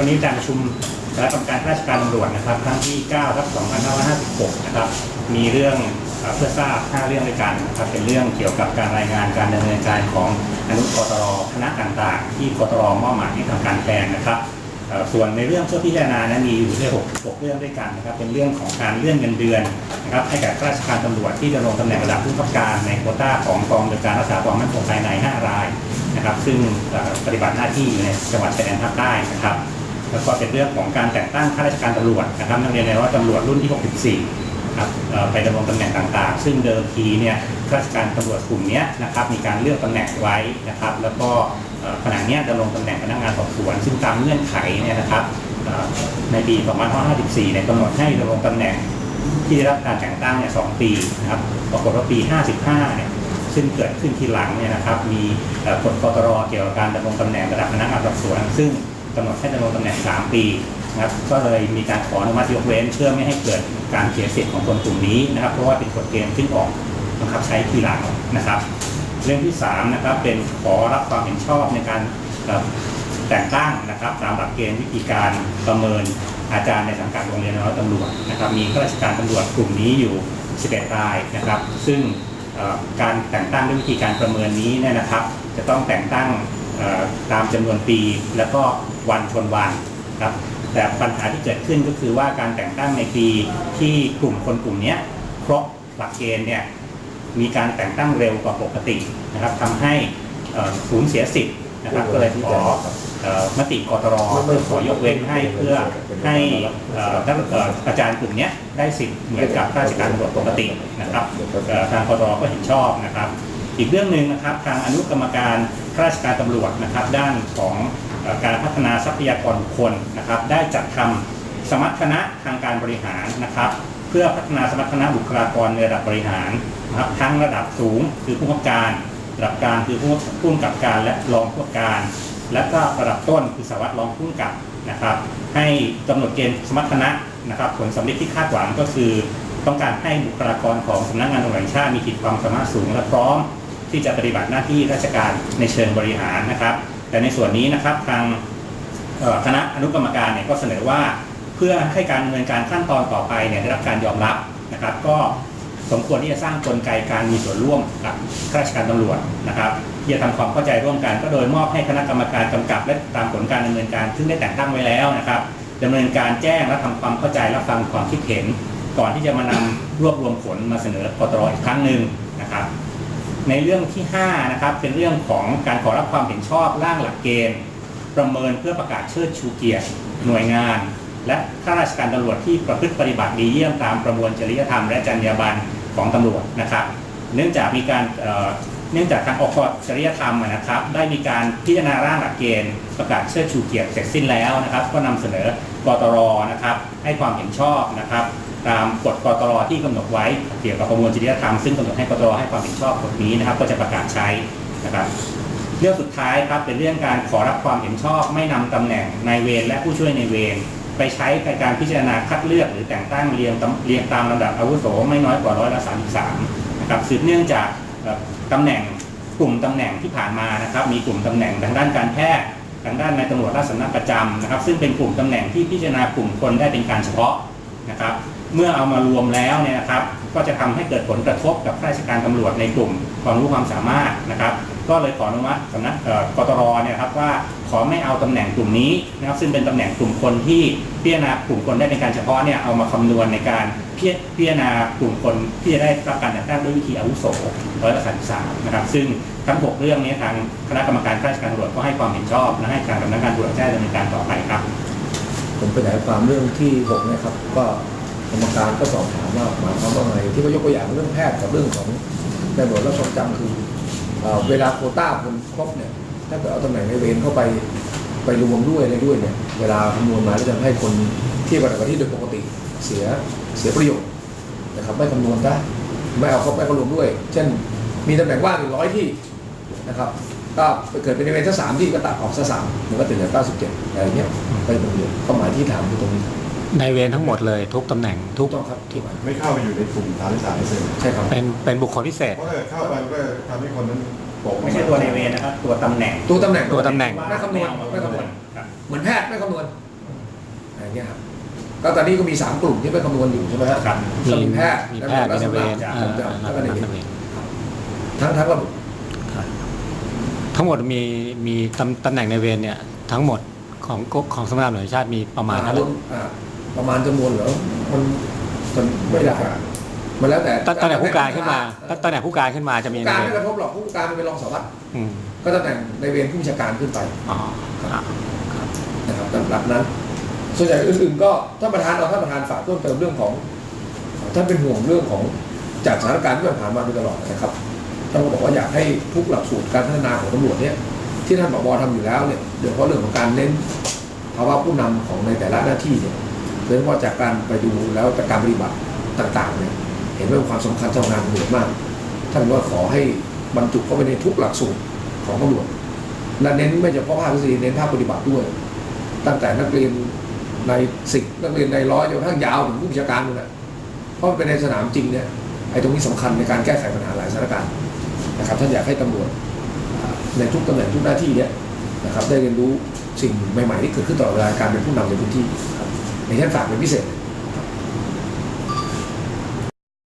วันนี้การประชุมคณะกรรมการข้าราชการตำรวจนะครับครั้งที่9ครับ2556 นะครับ มีเรื่องเพื่อทราบ 5 เรื่องด้วยกันนะครับ เป็นเรื่องเกี่ยวกับการรายงานการดำเนินการของอนุกตรคณะต่างๆ ที่กตรมอบหมายให้ทำการแทนนะครับส่วนในเรื่องเพื่อพิจารณานั้นมีอยู่ด้วยหกหกเรื่องด้วยกันนะครับ เป็นเรื่องของการเลื่อนเงินเดือนนะครับให้กับข้าราชการตำรวจที่ดำรงตำแหน่งระดับผู้กำกับการในโควต้าของกองบัญชาการรักษาความมั่นคงภายใน 5 รายนะครับ ซึ่งปฏิบัติหน้าที่อยู่ในจังหวัดชายแดนภาคใต้นะครับ แล้วก็เป็นเรื่องของการแต่งตั้งข้าราชการตำรวจนะครับนักเรียนในร้อยตำรวจรุ่นที่ 64ครับไปดำรงตำแหน่งต่างๆ ซึ่งเดิมทีเนี่ยข้าราชการตำรวจกลุ่มนี้นะครับมีการเลือกตำแหน่งไว้นะครับ แล้วก็ขณะนี้ดำรงตำแหน่งพนักงานสอบสวน ซึ่งตามเงื่อนไขเนี่ยนะครับในปี 2554เนี่ยกำหนดให้ดำรงตำแหน่งที่ได้รับการแต่งตั้งเนี่ยสปีนะครับปรากฏว่าปี 55เนี่ยซึ่งเกิดขึ้นทีหลังเนี่ยนะครับมีเอ่อกฎกตรเกี่ยวกับการดำรงตำแหน่งระดับพนักงานสอบสวน ซึ่ง กำหนดให้ดำรงตำแหน่ง 3 ปีนะครับก็เลยมีการขออนุมัติยกเว้นเพื่อไม่ให้เกิดการเสียสิทธิ์ของคนกลุ่มนี้นะครับ เพราะว่าเป็นกฎเกณฑ์ซึ่งออกบังคับใช้ทีหลังนะครับ เรื่องที่3นะครับเป็นขอรับความเห็นชอบในการแต่งตั้งนะครับตามหลักเกณฑ์วิธีการประเมินอาจารย์ในสังกัดโรงเรียนร้อยตำรวจนะครับมีข้าราชการตำรวจกลุ่มนี้อยู่ 11รายนะครับ ซึ่งการแต่งตั้งด้วยวิธีการประเมินนี้เนี่ยนะครับ จะต้องแต่งตั้งตามจำนวนปี แล้วก็ วันชนวันครับแต่ปัญหาที่เกิดขึ้นก็คือว่าการแต่งตั้งในปีที่กลุ่มคนกลุ่มนี้ยครบหลักเกณฑ์เนี่ยมีการแต่งตั้งเร็วกว่าปกตินะครับทำให้สูญเสียสิทธิ์นะครับก็เลยขอมติกตรเพื่อขอยกเว้นให้เพื่อให้เอ่อนักเอ่อาจารย์กลุ่มนี้ได้สิทธิ์เหมือนกับข้าราชการตำรวจปกตินะครับทางกตรก็เห็นชอบนะครับ อีกเรื่องหนึ่งนะครับทางอนุกรรมการข้าราชการตำรวจนะครับ ด้านของการพัฒนาทรัพยากรบุคคลนะครับ ได้จัดทำสมรรถนะทางการบริหารนะครับ เพื่อพัฒนาสมรรถนะบุคลากรในระดับบริหารนะครับทั้งระดับสูงคือผู้กำกับการระดับกางคือผู้ผู้กำกับการและรองผู้กำกับการ และก็ระดับต้นคือสารวัตรรองผู้กำกับนะครับ ให้กำหนดเกณฑ์สมรรถนะนะครับ ผลสำเร็จที่คาดหวังก็คือ ต้องการให้บุคลากรของสำนักงานตำรวจแห่งชาติมีขีดความสามารถสูงและพร้อม ที่จะปฏิบัติหน้าที่ราชการในเชิงบริหารนะครับ แต่ในส่วนนี้นะครับทางคณะอนุกรรมการเนี่ยก็เสนอว่าเพื่อให้การดำเนินการขั้นตอนต่อไปเนี่ยได้รับการยอมรับนะครับ ก็สมควรที่จะสร้างกลไกการมีส่วนร่วมกับข้าราชการตำรวจนะครับที่จะทำความเข้าใจร่วมกัน ก็โดยมอบให้คณะกรรมการกำกับและตามผลการดำเนินการ ซึ่งได้แต่งตั้งไว้แล้วนะครับดำเนินการแจ้งและทำความเข้าใจและฟังความคิดเห็น ก่อนที่จะมานำรวบรวมผลมาเสนอกตรอีกครั้งหนึ่งนะครับ ในเรื่องที่5นะครับเป็นเรื่องของการขอรับความเห็นชอบร่างหลักเกณฑ์ ประเมินเพื่อประกาศเชิดชูเกียรติหน่วยงาน และข้าราชการตำรวจที่ประพฤติปฏิบัติดีเยี่ยมตามประมวลจริยธรรมและจรรยาบรรณของตำรวจนะครับ เนื่องจากมีการเนื่องจากทางอคจริยธรรมนะครับ ได้มีการพิจารณาร่างหลักเกณฑ์ ประกาศเชิดชูเกียรติเสร็จสิ้นแล้วนะครับ ก็นำเสนอกตรนะครับ ให้ความเห็นชอบนะครับ ตามกฎกตรที่กำหนดไว้เกี่ยวกับประมวลจริยธรรมซึ่งกำหนดให้กตรให้ความเห็นชอบกฎนี้นะครับ ก็จะประกาศใช้นะครับเรื่องสุดท้ายครับเป็นเรื่องการขอรับความเห็นชอบไม่นำตำแหน่งนายเวรและผู้ช่วยในเวรไปใช้ในการพิจารณาคัดเลือกหรือแต่งตั้งเรียงตเรียงตามลำดับอาวุโสไม่น้อยกว่าร้อยละสามสามนะครับสืบเนื่องจากเอ่อตำแหน่งกลุ่มตำแหน่งที่ผ่านมานะครับ มีกลุ่มตำแหน่งทางด้านการแพทย์ทางด้านนายตำรวจราชสำนักประจำนะครับ ซึ่งเป็นกลุ่มตำแหน่งที่พิจารณากลุ่มคนได้เป็นการเฉพาะนะครับ เมื่อเอามารวมแล้วเนี่ยนะครับ ก็จะทำให้เกิดผลกระทบกับข้าราชการตำรวจในกลุ่มความรู้ความสามารถนะครับ ก็เลยขออนุมัติสำนักกตรเนี่ยครับว่าขอไม่เอาตำแหน่งกลุ่มนี้นะครับซึ่งเป็นตำแหน่งกลุ่มคนที่พิจารณากลุ่มคนได้เป็นการเฉพาะเนี่ยเอามาคำนวณในการพิจพิจารณากลุ่มคนที่จะได้รับการแต่งตั้งด้วยวิธีอาวุโสร้อยละสามสามนะครับ ซึ่งทั้งหกเรื่องนี้ทางคณะกรรมการข้าราชการตำรวจก็ให้ความเห็นชอบและให้ทางสำนักงานตำรวจแจ้งดำเนินการต่อไปครับ ผมขยายความเรื่องที่6นะครับก็ กรรมการก็สอบถามว่าหมายความว่าไงที่เขายกตัวอย่างเรื่องแพทย์กับเรื่องของในบทรับความจำคือเวลาโคต้าคนครบเนี่ยถ้าเกิดเอาตำแหน่งในเวรเข้าไปไปรวมด้วยอะไรด้วยเนี่ยเวลาคำนวณมาแล้วจะให้คนที่ปฏิบัติที่โดยปกติเสียเสียประโยชน์นะครับไม่คำนวณได้ไม่เอาเข้าไปก็รวมด้วย เช่นมีตำแหน่งว่างอยู่ร้อยที่นะครับก็เกิดเป็นในเวรสักสามที่ก็ตัดออกสักสามมันก็ถึงเหลือเก้าสิบเจ็ดอะไรเงี้ยไปตรงนี้เป้าหมายที่ถามคือตรงนี้ ในเวรทั้งหมดเลยทุกตำแหน่งทุถูกกต้องครับถูกต้องไม่เข้าไปอยู่ในกลุ่มฐานที่สามเปอร์เซ็นต์ใช่ครับเป็นเป็นบุคคลพิเศษเพราะถ้าเกิดเข้าไปมันก็ทำให้คนนั้นโป่งไม่ใช่ตัวในเวรนะครับ ตัวตำแหน่งตัวตำแหน่งตัวตำแหน่งไม่คำนวณไม่คำนวณครับเหมือนแพทย์ไม่คำนวณอะไรเงี้ยครับก็ตอนนี้ก็มีสามกลุ่มที่ไปคำนวณอยู่ใช่ไหมฮะครับก็มีแพทย์มีแพทย์มีในเวรและเอหมออและนัแล้วก็ในกเวรเวรทั้งทั้งระบบทั้งหมดมีมีตำตำแหน่งในเวรเนี่ยทั้งหมดของกของสำนักงานตำรวจแห่งชาติมีประมาณเท่าไหร่อ่า ประมาณจำนวนเหรอมันมันไม่ได้มันแล้วแต่ตั้งตั้งแต่ผู้การขึ้นมาตั้งตั้งแต่ผู้การขึ้นมาจะมีผู้ในการเวไม่รกระทบหรอกผู้การมันเป็นรองสารวัตรอืมก็ตำแหน่งในเวรผู้บัญชาการขึ้นไปอ๋ออะนะครับตามหลักนั้น ส่วนใหญ่อื่นๆก็ท่านประธานเอาท่านประธานฝากเพิ่มเติมเรื่องของท่านเป็นห่วงเรื่องของจากสถานการณ์ที่ผ่านมาโดยตลอดนะครับท่านก็บอกว่าอยากให้ทุกหลักสูตรการพัฒนาของตำรวจเนี่ยที่ท่านบอกทำอยู่แล้วเนี่ยโดยเฉพาะเรื่องของการเน้นภาวะผู้นำของในแต่ละหน้าที่เนี่ย โดยเฉพาะจากการไปดูแล้วจากการปฏิบัติต่างๆเนี่ยเห็นว่าความสำคัญต่องานตำรวจมาก ท่านว่าขอให้บรรจุเข้าไปในทุกหลักสูตรของตำรวจและเน้นไม่เฉพาะภาคทฤษฎีเน้นภาคปฏิบัติด้วย ตั้งแต่นักเรียนในสิบนักเรียนในร้อยจนกระทั่งยาวถึงผู้บัญชาการเลยนะเพราะมันเป็นในสนามจริงเนี่ยไอ้ตรงนี้สำคัญในการแก้ไขปัญหาหลายสถานการณ์นะครับท่านอยากให้ตำรวจในทุกตำแหน่งทุกหน้าที่เนี่ยนะครับได้เรียนรู้สิ่งใหม่ๆที่เกิดขึ้นตลอดเวลาการเป็นผู้นำในพื้นที่ครับ ในท่านฝากเป็นพิเศษ